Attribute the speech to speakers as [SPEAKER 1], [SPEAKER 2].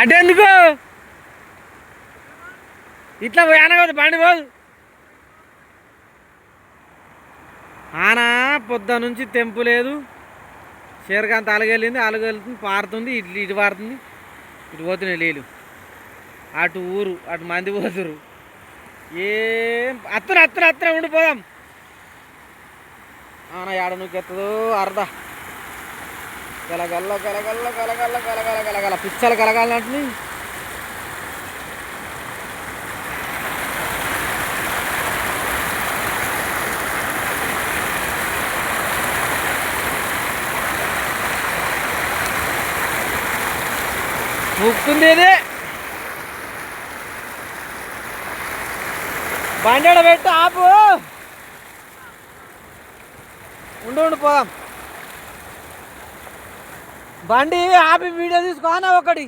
[SPEAKER 1] అటెందుకు? ఇట్లా పోయి బండి పోదు? ఆనా పొద్దు నుంచి తెంపు లేదు. చీరకాంత అలగెళ్ళింది అలగెళ్తుంది పారుతుంది ఇటు ఇటు పారుతుంది ఇటు పోతున్నాయి నీళ్ళు అటు ఊరు అటు మంది పోతురు ఏం అత్తన అత్తన అత్తన ఉండిపోదాం ఆనా ఏడ నువ్వు అర్ధ. గలగల్ల గలగల్ల గలగల్ల గలగల గలగల పిచ్చలు గలగాలంటే ముక్కుంది ఇది. బండి పెట్టు ఆపు. ఉండు ఉండు పోదాం. బండి ఆపి వీడియో తీసుకోనా ఒకటి.